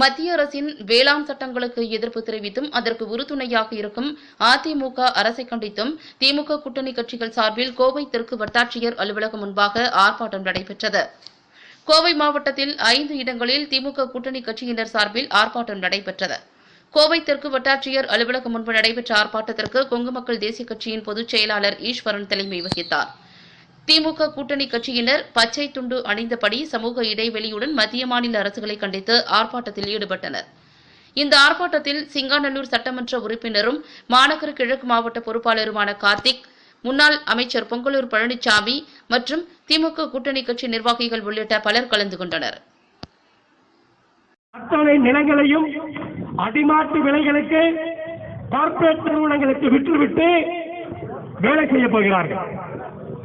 மத்திய அரசின் வேளாண் சட்டங்களுக்கு எதிர்ப்பு தெரிவித்தும் அதற்கு உறுதுணையாக இருக்கும் அதிமுக அரசை கண்டித்தும் திமுக கூட்டணி கட்சிகள் சார்பில் கோவை தெற்கு வட்டாட்சியர் அலுவலகம் முன்பாக ஆர்ப்பாட்டம் நடைபெற்றது. கோவை மாவட்டத்தில் ஐந்து இடங்களில் திமுக கூட்டணி கட்சியினர் சார்பில் ஆர்ப்பாட்டம் நடைபெற்றது. கோவை தெற்கு வட்டாட்சியர் அலுவலகம் முன்பு நடைபெற்ற ஆர்ப்பாட்டத்திற்கு கொங்கு மக்கள் தேசிய கட்சியின் பொதுச் செயலாளர் ஈஸ்வரன் தலைமை வகித்தாா் திமுக கூட்டணி கட்சியினர் பச்சை துண்டு அணிந்தபடி சமூக இடைவெளியுடன் மத்திய மாநில அரசுகளை கண்டித்து ஆர்ப்பாட்டத்தில் ஈடுபட்டனர். இந்த ஆர்ப்பாட்டத்தில் சிங்காநல்லூர் சட்டமன்ற உறுப்பினரும் மாநகர கிழக்கு மாவட்ட பொறுப்பாளருமான கார்த்திக் முன்னாள் அமைச்சர் பொங்கலூர் பழனிசாமி மற்றும் திமுக கூட்டணி கட்சி நிர்வாகிகள் உள்ளிட்ட பலர் கலந்து கொண்டனர். அத்தனை நிலங்களையும் அடிமாட்டு விலைகளுக்கு கார்பரேட் நிறுவனங்களுக்கு விற்றுவிட்டு வேலை செய்ய போகிறார்கள்.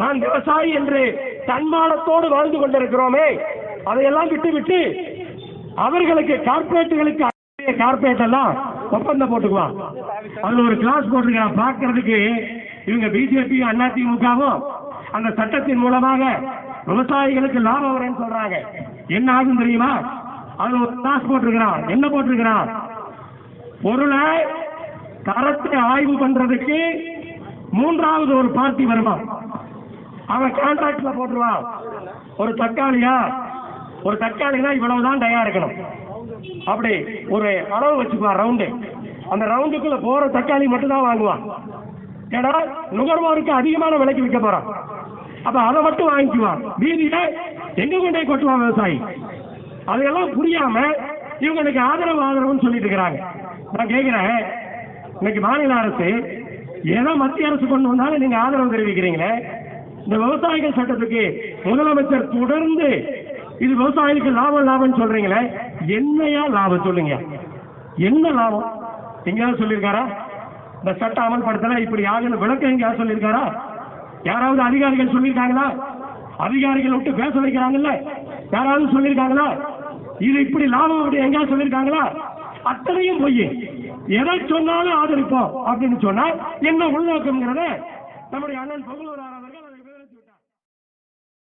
நான் விவசாயி என்று தன்மானத்தோடு வாழ்ந்து கொண்டிருக்கிறோமே அதையெல்லாம் விட்டுவிட்டு அவர்களுக்கு கார்ப்பரேட்டுகளுக்கு கார்பரேட் எல்லாம் ஒப்பந்தம் போட்டுக்குவான் அதுல ஒரு கிளாஸ் போட்டிருக்கான் பார்க்கறதுக்கு இவங்க பிஜேபியும் அதிமுகவும் அந்த சட்டத்தின் மூலமாக விவசாயிகளுக்கு லாபம் வரும்னு சொல்றாங்க. என்ன ஆகும் தெரியுமா? அதுல ஒரு கிளாஸ் போட்டிருக்கிறான் என்ன போட்டிருக்கிறான் பொருளை தரத்தை ஆய்வு பண்றதுக்கு மூன்றாவது ஒரு பார்ட்டி வருவான் அவன் கான்ட்ராக்ட்ல போட்டுருவான். ஒரு தக்காளியா? ஒரு தக்காளினா இவ்வளவுதான் டயா இருக்கணும். அப்படி ஒரு அளவு வச்சுக்குவான் ரவுண்டு அந்த ரவுண்டுக்குள்ள போற தக்காளி மட்டும் தான் வாங்குவான். ஏன்னா நுகர்வோருக்கு அதிகமான விலைக்கு விற்க போறான். அப்ப அதை மட்டும் வாங்கிக்குவான். மீதியில எங்க கொண்டே கொட்டுவான் விவசாயி? அதையெல்லாம் புரியாம இவங்களுக்கு ஆதரவு ஆதரவுன்னு சொல்லிட்டு இருக்கிறாங்க. நான் கேட்கிறேன் இன்னைக்கு மாநில அரசு ஏதோ மத்திய அரசு கொண்டு வந்தாலும் நீங்க ஆதரவு தெரிவிக்கிறீங்களே? இந்த விவசாயிகள் சட்டத்துக்கு முதலமைச்சர் தொடர்ந்து இது விவசாயிகளுக்கு லாபம் லாபம்னு சொல்றீங்களே என்னையா லாபம் சொல்லுங்க. என்ன லாபம்? எங்கேயாவது சொல்லியிருக்காரா? இந்த சட்டம் அமல்படுத்தல இப்படி ஆகுன்னு விளக்கம் எங்கேயாவது சொல்லியிருக்காரா? யாராவது அதிகாரிகள் சொல்லியிருக்காங்களா? அதிகாரிகள் விட்டு பேச வைக்கிறாங்கல்ல? யாராவது சொல்லியிருக்காங்களா? இது இப்படி லாபம் அப்படி எங்கேயாவது சொல்லியிருக்காங்களா? அத்தனையும் பொய். எதை சொன்னாலும் ஆதரிப்போம் அப்படின்னு சொன்னா என்ன உள்நோக்கம்ங்கிறத நம்முடைய அண்ணன் பொங்கலூர்